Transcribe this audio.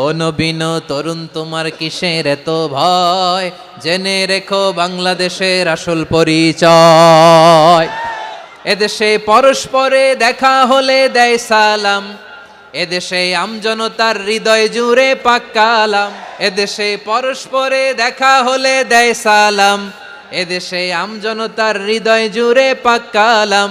ও নবীন, তরুণ, তোমার কিসের এত ভয়? জেনে রেখো বাংলাদেশের আসল পরিচয়। এদেশে পরস্পরে দেখা হলে দেয় সালাম। এদেশে আমজনতার হৃদয় জুড়ে পাক্কালাম এদেশে পরস্পরে দেখা হলে দেয় সালাম। এদেশে আমজনতার হৃদয় জুড়ে পাক্কালাম